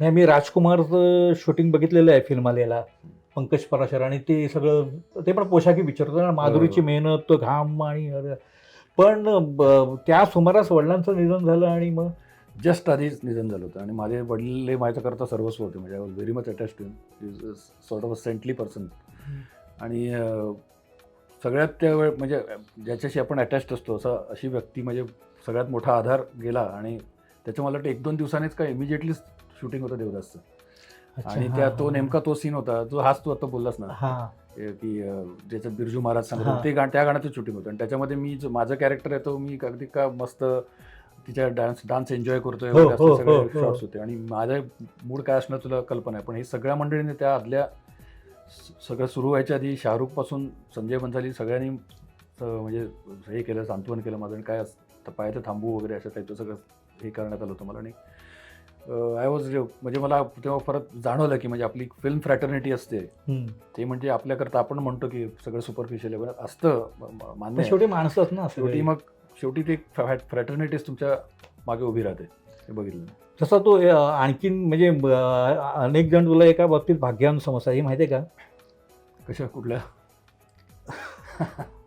नाही मी राजकुमारचं शूटिंग बघितलेलं आहे फिल्मालेला पंकज पराशर आणि ते सगळं ते पण पोशाखी पिक्चर होतं ना माधुरीची. मेहनत तो घाम आणि पण त्या सुमारास वडिलांचं निधन झालं आणि मग? जस्ट आधीच निधन झालं होतं. आणि माझे वडील हे माझ्याकरता सर्वस्व होते. म्हणजे I was very much attach to is sort of a saintly person आणि सगळ्यात त्यावेळ म्हणजे ज्याच्याशी आपण अटॅच्ड असतो असं अशी व्यक्ती म्हणजे सगळ्यात मोठा आधार गेला. आणि त्याच्या मला वाटतं एक दोन दिवसानेच काय इमिजिएटली शूटिंग होतं देवदासचं. आणि त्या तो. नेमका तो सीन होता जो हाच तू आता बोललास ना की अं, ज्याच्यात बिरजू महाराज सांगत ते गा त्या गाण्याचं शूटिंग होतं. आणि त्याच्यामध्ये मी जो माझं कॅरेक्टर आहे तो मी अगदी का मस्त तिच्या डान्स डान्स एन्जॉय करतोय वगैरे हो, सगळे हो, हो. शॉट्स होते. आणि माझं मूड काय असणं तुला कल्पना आहे पण हे सगळ्या मंडळीने त्या आदल्या सगळं सुरू व्हायच्या आधी शाहरुखपासून संजय बन्साली सगळ्यांनी म्हणजे हे केलं सांत्वन केलं माझं आणि काय पाय ते थांबू वगैरे अशा टाईपचं सगळं हे करण्यात आलं होतं मला. आणि आय वॉज म्हणजे मला तेव्हा परत जाणवलं की म्हणजे आपली फिल्म फ्रॅटर्निटी असते. ते म्हणजे आपल्याकरता आपण म्हणतो की सगळं सुपरफिशियल असतं मान्य. शेवटी माणसंच ना शेवटी. मग शेवटी ते फ्रॅटर्निटीज तुमच्या मागे उभी राहते. हे बघितलं तसा तो आणखीन म्हणजे अनेक जण तुला एका बाबतीत भाग्यवान समजतात हे माहिती आहे का? कशा कुठल्या?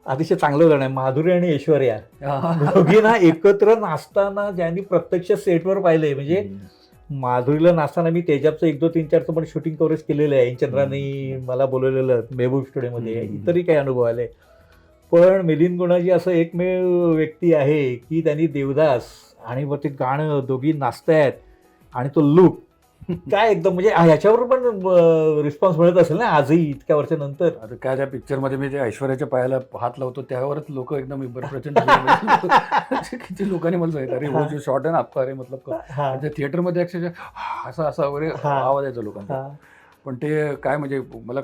अतिशय चांगलं उदाहरण आहे माधुरी आणि ऐश्वर्या. दोघींना एकत्र नाचताना ज्यांनी प्रत्यक्ष सेटवर पाहिलंय म्हणजे माधुरीला नाचताना मी तेजाबचं एक दोन तीन चारचं पण शूटिंग कव्हरेज केलेलं आहे. इंचंद्राने मला बोलवलेलं मेहबूब स्टुडिओमध्ये. इतरही काही अनुभव आले. पण मिलिंद गुणाजी असं एकमेव व्यक्ती आहे की त्यांनी देवदास आणि मग ते गाणं दोघी नाचतायत आणि तो लुक काय एकदम म्हणजे ह्याच्यावर पण रिस्पॉन्स मिळत असेल ना आजही इतक्या वर्षानंतर? आता काय त्या पिक्चरमध्ये मी ते ऐश्वर्याच्या पायाला हात लावतो त्यावरच लोक एकदम प्रचंड किती लोकांनी मला सांगितलं अरे हो जो शॉर्ट आहे ना आपका अरे मतलब हा, थिएटरमध्ये अक्षरशः असा असा वगैरे. आवाज यायचा लोकांचा. हा. पण ते काय म्हणजे मला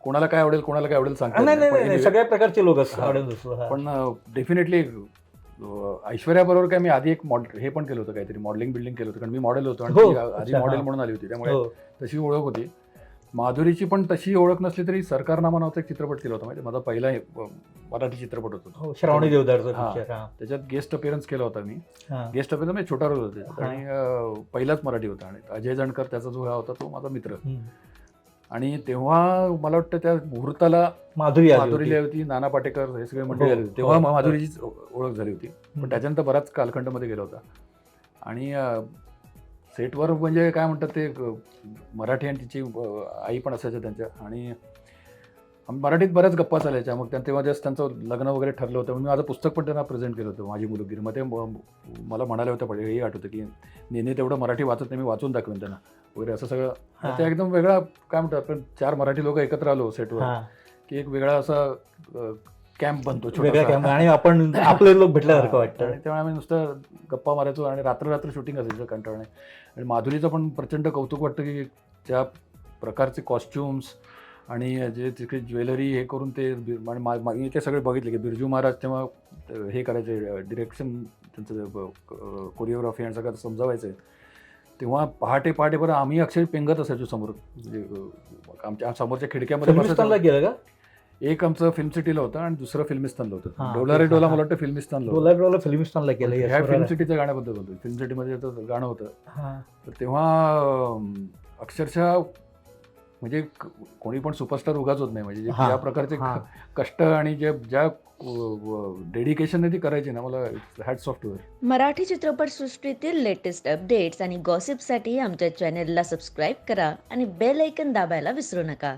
कोणाला काय आवडेल कोणाला काय आवडेल सांगता नाही सगळ्या प्रकारचे लोक असतात. पण डेफिनेटली ऐश्वर्याबरोबर काय मी आधी एक मॉड हे पण केलं होतं काहीतरी मॉडेलिंग बिल्डिंग केलं होतं कारण मी मॉडेल होतो आणि हो, ती आधी मॉडेल. म्हणून आली होती त्यामुळे हो. तशी ओळख होती माधुरीची पण तशी ओळख नसली तरी सरकारनामा नावाचा एक चित्रपट केला होता माहिती माझा पहिला मराठी चित्रपट होता हो, श्रावणी देवदारचं त्याच्यात गेस्ट अपिअरन्स केला होता मी. गेस्ट अपिअरन्स म्हणजे छोटा रोल होता. आणि पहिलाच मराठी होता आणि अजय जणकर त्याचा जो हा होता तो माझा मित्र. आणि तेव्हा मला वाटतं त्या मुहूर्ताला माधुरी माधुरी होती. आली होती नाना पाटेकर हे सगळे मंडळी आले होते. तेव्हा हो, माधुरीचीच ओळख झाली होती. पण. त्याच्यानंतर बराच कालखंडमध्ये गेला होता. आणि सेटवर म्हणजे काय म्हणतात ते मराठी आणि तिची आई पण असायच्या त्यांच्या. आणि मराठीत बऱ्याच गप्पा चालायच्या. मग तेव्हा जस्ट त्यांचं लग्न वगैरे ठरलं होतं. मी माझं पुस्तक पण त्यांना प्रेझेंट केलं होतं. माझी मुलगी. मग ते मला म्हणाले होते पहिले हेही आठवतं की नेने तेवढं मराठी वाचत नाही मी वाचून दाखवेन त्यांना. वगैरे असं सगळं. हा. ते एकदम वेगळा काय म्हणतात आपण चार मराठी लोक एकत्र आलो सेटवर हा. की एक वेगळा असा कॅम्प बनतो. कॅमेरा आणि आपण आपले लोक भेटल्यासारखं वाटतं. आणि तेव्हा आम्ही नुसतं गप्पा मारायचो आणि रात्र रात्र शूटिंग असायचं कंटाळणे. आणि माधुरीचं पण प्रचंड कौतुक वाटतं की त्या प्रकारचे कॉस्ट्युम्स आणि जे तिकडे ज्वेलरी हे करून ते मा- ते सगळे बघितले की बिरजू महाराज तेव्हा हे करायचे डिरेक्शन त्यांचं कोरिओग्राफी आणि सगळं समजावायचं तेव्हा पहाटे पहाटे बरं आम्ही अक्षर पेंगत असायचो समोर म्हणजे आमच्या समोरच्या खिडक्यामध्ये. गेलं का एक आमचं फिल्म सिटीला होतं आणि दुसरं फिल्मिस्तानला होतं डोला रे डोला. मला वाटतं फिल्मिस्तानला होतं. कोल्हापूरला फिल्मिस्तानला गेलं ह्या. फिल्म सिटीच्या गाण्याबद्दल बोलतो फिल्म सिटीमध्ये गाणं होतं. तर तेव्हा अक्षरशः म्हणजे कोणी पण सुपरस्टार उगाच होत नाही. म्हणजे ज्या प्रकारचे कष्ट आणि जे ज्या डेडिकेशनने ती करायची ना मला हॅट्स ऑफ टू मराठी चित्रपटसृष्टीतील लेटेस्ट अपडेट्स आणि गॉसिपसाठी आमच्या चॅनेलला सबस्क्राईब करा आणि बेल ऐकन दाबायला विसरू नका.